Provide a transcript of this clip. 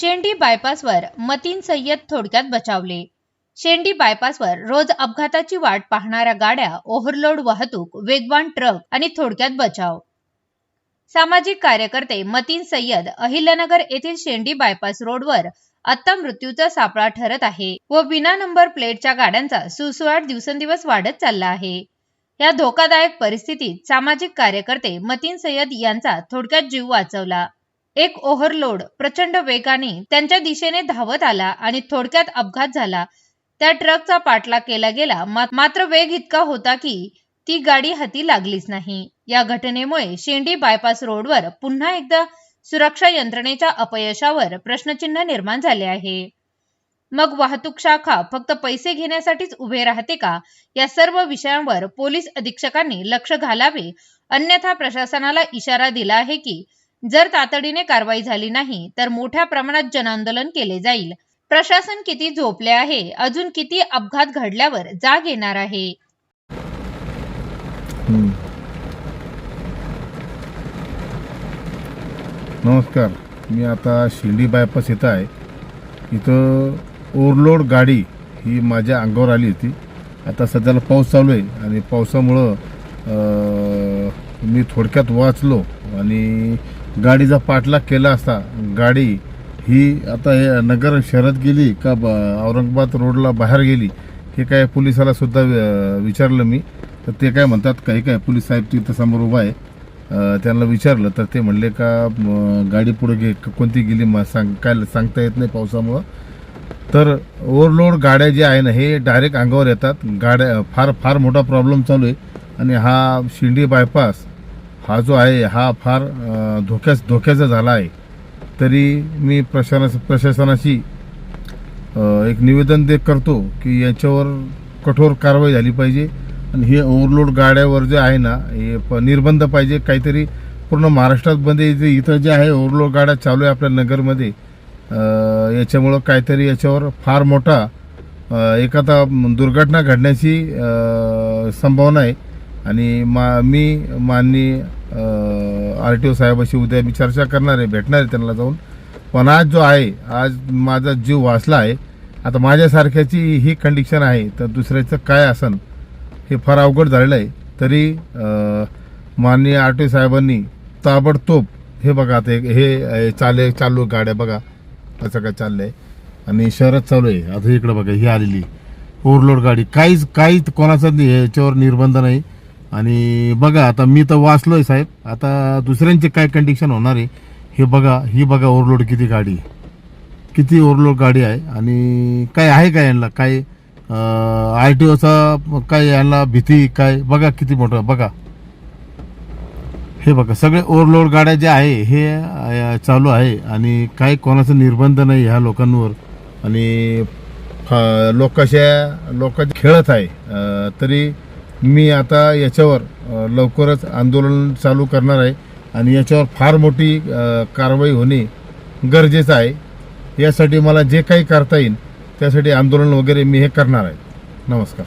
शेंडी बायपासवर मतीन सय्यद थोडक्यात बचावले. शेंडी बायपासवर रोज अपघाताची वाट पाहणाऱ्या गाड्या ओव्हरलोड वाहतूक वेगवान ट्रक आणि थोडक्यात बचाव. सामाजिक कार्यकर्ते मतीन सय्यद अहिल्यानगर येथील शेंडी बायपास रोडवर आत्ता मृत्यूचा सापळा ठरत आहे व विना नंबर प्लेटच्या गाड्यांचा सुसुवाट दिवसेंदिवस वाढत चालला आहे. या धोकादायक परिस्थितीत सामाजिक कार्यकर्ते मतीन सय्यद यांचा थोडक्यात जीव वाचवला. एक ओव्हरलोड प्रचंड वेगाने त्यांच्या दिशेने धावत आला आणि थोडक्यात अपघात झाला. त्या ट्रकचा पाठलाग केला गेला. मात्र वेग इतका होता की ती गाडी हाती लागलीच नाही. या घटनेमुळे शेंडी बायपास रोडवर पुन्हा एकदा सुरक्षा यंत्रणेच्या अपयशावर प्रश्नचिन्ह निर्माण झाले आहे. मग वाहतूक शाखा फक्त पैसे घेण्यासाठीच उभे राहते का? या सर्व विषयांवर पोलीस अधीक्षकांनी लक्ष घालावे. अन्यथा प्रशासनाला इशारा दिला आहे की जर तातडीने कारवाई झाली नाही तर मोठ्या प्रमाणात जनआंदोलन केले जाईल. प्रशासन किती झोपले आहे? अजून किती अपघात घडल्यावर जाग येणार आहे? नमस्कार. मी आता शिर्डी बायपास येत आहे. इथं ओव्हरलोड गाडी ही माझ्या अंगावर आली होती. आता सध्याला पाऊस चालू आहे आणि पावसामुळं मी थोडक्यात वाचलो आणि गाडीचा पाठलाग केला असता गाडी ही आता हे नगर शहरात गेली का ब- औरंगाबाद रोडला बाहेर गेली हे काय पोलिसाला सुद्धा विचारलं मी. तर ते काय म्हणतात काही काय पोलीस साहेब तिथं समोर उभा आहे. त्यांना विचारलं तर ते म्हणले का गाडी पुढे गे कोणती गेली मग सांग काय सांगता येत नाही पावसामुळं. तर ओव्हरलोड गाड्या ज्या आहे ना हे डायरेक्ट अंगावर येतात. गाड्या फार फार मोठा प्रॉब्लेम चालू आहे. आणि हा शिंडी बायपास हा जो आहे हा फार अं, धोक्याच धोक्याचा झाला आहे. तरी मी प्रशासना प्रशासनाशी एक निवेदन दे करतो की याच्यावर कठोर कारवाई झाली पाहिजे. आणि हे ओव्हरलोड गाड्यावर जे आहे ना हे प- निर्बंध पाहिजे. काहीतरी पूर्ण महाराष्ट्रात बंद जे इथं जे आहे ओव्हरलोड गाड्या चालू आहे आपल्या नगरमध्ये याच्यामुळं काहीतरी याच्यावर फार मोठा एखादा दुर्घटना घडण्याची संभावना आहे. आणि मा मी माननीय आर टी ओ साहेबाशी उद्या मी चर्चा करणार आहे भेटणार आहे त्यांना जाऊन. पण आज जो आहे आज माझा जीव वाचला आहे आता माझ्यासारख्याची ही कंडिशन आहे तर दुसऱ्याचं काय असन हे फार अवघड झालेलं आहे. तरी माननीय आर टी ओ साहेबांनी ताबडतोब हे बघा आता हे- हे चाले चालू गाड्या बघा कसं काय चाललं आहे आणि शहरात चालू आहे आता इकडं बघा ही आलेली. ओव्हरलोड गाडी. काहीच काहीच कोणाचा याच्यावर निर्बंध नाही. आणि बघा आता मी तर वाचलोय साहेब. आता दुसऱ्यांचे काय कंडिशन होणार आहे हे बघा ही बघा ओव्हरलोड किती गाडी किती ओव्हरलोड गाडी आहे आणि काय आहे काय यांना? काय आर टी ओचा काय यांना भीती काय? बघा किती मोठं बघा. हे बघा सगळे ओव्हरलोड गाड्या ज्या आहे हे चालू आहे आणि काही कोणाचा निर्बंध नाही ह्या लोकांवर. आणि लोकाशा लोक कशा लोक खेळत आहे तरी मी आता याच्यावर लवकरच आंदोलन चालू करणार आहे आणि याच्यावर फार मोठी कारवाई होणे गरजेचं आहे. यासाठी मला जे काही करता येईल त्यासाठी आंदोलन वगैरे मी हे करणार आहे. नमस्कार.